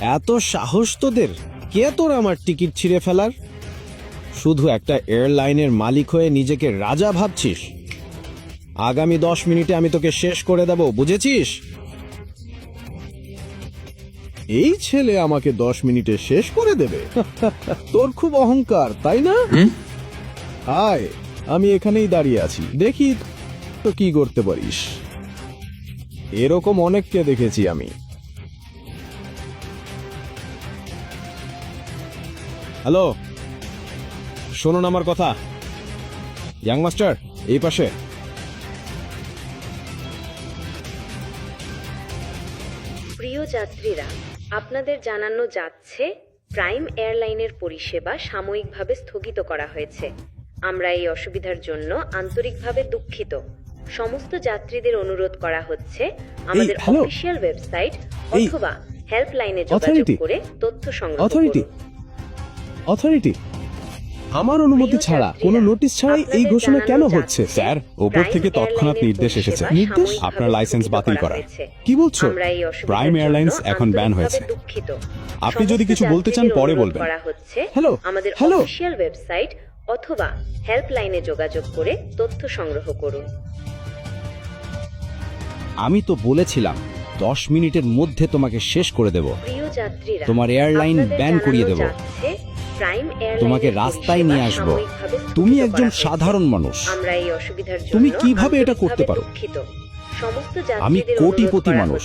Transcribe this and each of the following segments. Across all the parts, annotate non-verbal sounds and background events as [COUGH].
এত সাহস তোদের? কে তোর আমার টিকিট ছিঁড়ে ফেলার? শুধু একটা এয়ারলাইনের মালিক হয়ে নিজেকে রাজা ভাবছিস। আগামী দশ মিনিটে আমি তোকে শেষ করে দেব বুঝেছিস? এই ছেলে আমাকে দশ মিনিটে শেষ করে দেবে। [LAUGHS] তোর খুব অহংকার তাই না? আয় আমি এখানেই দাঁড়িয়ে আছি। দেখি তো কি করতে পারিস। এরকম অনেককে দেখেছি আমি। হ্যালো শুনুন আমার কথা। ইয়াং মাস্টার এই পাশে। প্রিয় যাত্রীরা আপনাদের জানানো যাচ্ছে প্রাইম এয়ারলাইনের পরিষেবা সাময়িকভাবে স্থগিত করা হয়েছে। আমরা এই অসুবিধার জন্য আন্তরিকভাবে দুঃখিত। সমস্ত যাত্রীদের অনুরোধ করা হচ্ছে আমাদের। অফিসিয়াল ওয়েবসাইট অথবা হেল্পলাইনে যোগাযোগ করে তথ্য সংগ্রহ করুন। অথরিটি আমার অনুমতি ছাড়া কোনো নোটিশ ছাড়াই এই ঘোষণা কেন হচ্ছে স্যার, ওপর থেকে তৎক্ষণাৎ নির্দেশ এসেছে। নির্দেশ? আপনার লাইসেন্স বাতিল করা। কি বলছো প্রাইম এয়ারলাইন্স এখন ব্যান হয়েছে। আপনি যদি কিছু বলতে চান পরে বলবেন। করা হচ্ছে হ্যালো, আমাদের হ্যালো। অফিসিয়াল ওয়েবসাইট অথবা হেল্পলাইনে যোগাযোগ করে তথ্য সংগ্রহ করুন আমি তো বলেছিলাম দশ মিনিটের মধ্যে তোমাকে শেষ করে দেব তোমার এয়ারলাইন ব্যান করিয়ে দেব। তোমাকে রাস্তায় নিয়ে আসব। তুমি একজন সাধারণ মানুষ। আমরা এই অসুবিধার জন্য তুমি কীভাবে এটা করতে পারো? আমি কোটিপতি মানুষ।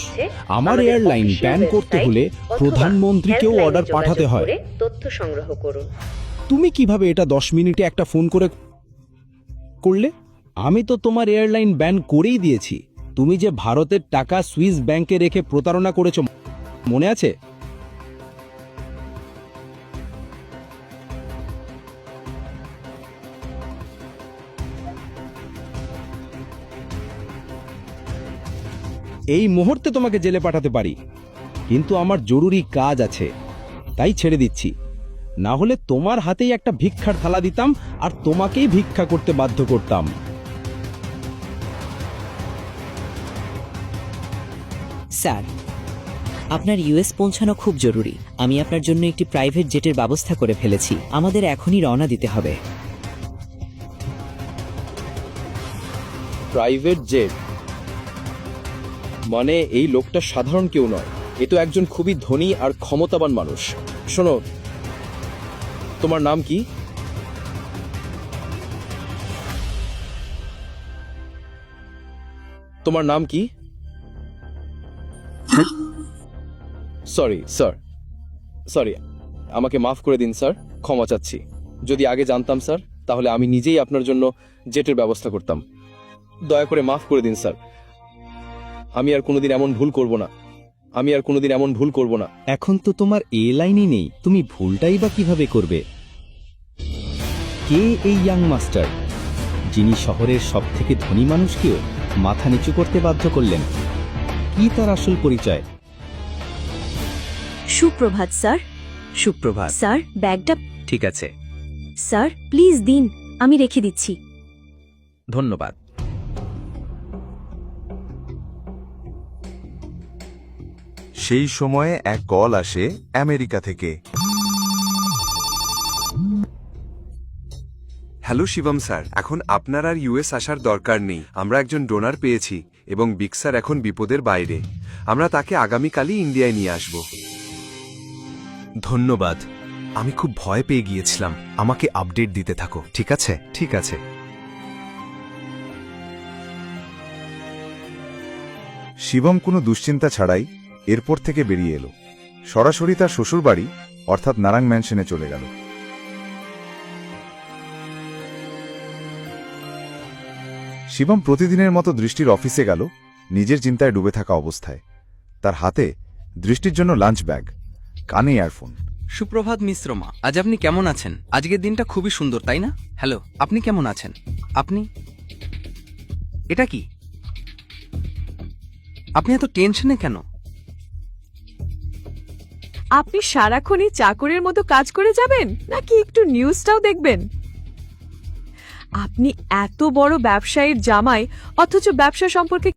আমার এয়ারলাইন ব্যান করতে হলে প্রধানমন্ত্রীকেও অর্ডার পাঠাতে হয়। তথ্য সংগ্রহ করুন। তুমি কীভাবে এটা দশ মিনিটে একটা ফোন করে করলে? আমি তো তোমার এয়ারলাইন ব্যান করেই দিয়েছি। তুমি যে ভারতের টাকা সুইস ব্যাংকে রেখে প্রতারণা করেছ মনে আছে? এই মুহূর্তে তোমাকে জেলে পাঠাতে পারি। কিন্তু আমার জরুরি কাজ আছে। তাই ছেড়ে দিচ্ছি। না হলে তোমার হাতেই একটা ভিক্ষার থালা দিতাম আর তোমাকেই ভিক্ষা করতে বাধ্য করতাম। স্যার আপনার ইউএস পৌঁছানো খুব জরুরি। আমি আপনার জন্য একটি প্রাইভেট জেটের ব্যবস্থা করে ফেলেছি। আমাদের এখনই রওনা দিতে হবে। Private jet? মানে এই লোকটা সাধারণ কেউ নয়। এ তো একজন খুবই ধনী আর ক্ষমতাবান মানুষ। শোনো, তোমার নাম কি? তোমার নাম কি? Sorry, sir. সরি, আমাকে মাফ করে দিন, স্যার। ক্ষমা চাচ্ছি। যদি আগে জানতাম, স্যার, তাহলে আমি নিজেই আপনার জন্য জেটের ব্যবস্থা করতাম। দয়া করে মাফ করে দিন, স্যার। আমি আর কোনোদিন এমন ভুল করব না। আমি আর কোনোদিন এমন ভুল করব না। এখন তো তোমার এ লাইনই নেই। তুমি ভুলটাই বা কীভাবে করবে? কে এই ইয়াং মাস্টার যিনি শহরের সব থেকে ধনী মানুষকেও মাথা নিচু করতে বাধ্য করলেন। কি তার আসল পরিচয়? সুপ্রভাত স্যার। সুপ্রভাত। স্যার ব্যাগটা ঠিক আছে। স্যার প্লিজ দিন আমি রেখে দিচ্ছি। ধন্যবাদ। সেই সময়ে এক কল আসে আমেরিকা থেকে। হ্যালো শিবম স্যার এখন আপনার আর ইউএস আসার দরকার নেই। আমরা একজন ডোনার পেয়েছি এবং বিগ স্যার এখন বিপদের বাইরে। আমরা তাকে আগামীকালই ইন্ডিয়ায় নিয়ে আসব। ধন্যবাদ। আমি খুব ভয় পেয়ে গিয়েছিলাম। আমাকে আপডেট দিতে থাকো ঠিক আছে? ঠিক আছে। শিবম কোনো দুশ্চিন্তা ছাড়াই এরপর থেকে বেরিয়ে এলো। সরাসরি তার শ্বশুরবাড়ি, অর্থাৎ নারাং ম্যানশনে চলে গেল। শিবম প্রতিদিনের মতো দৃষ্টির অফিসে গেল, নিজের চিন্তায় ডুবে থাকা অবস্থায়। তার হাতে দৃষ্টির জন্য লাঞ্চ ব্যাগ, কানে ইয়ারফোন। সুপ্রভাত মিশ্রমা আজ আপনি কেমন আছেন? আজকের দিনটা খুবই সুন্দর, তাই না? হ্যালো, আপনি কেমন আছেন? আপনি? এটা কি? আপনি এত টেনশনে কেন? আপনি সারাক্ষণই চাকরের মতো কাজ করে যাবেন, নাকি একটু নিউজটাও দেখবেন? আপনি এত বড় ব্যবসায়ীর জামাই, অথচ ব্যবসা সম্পর্কে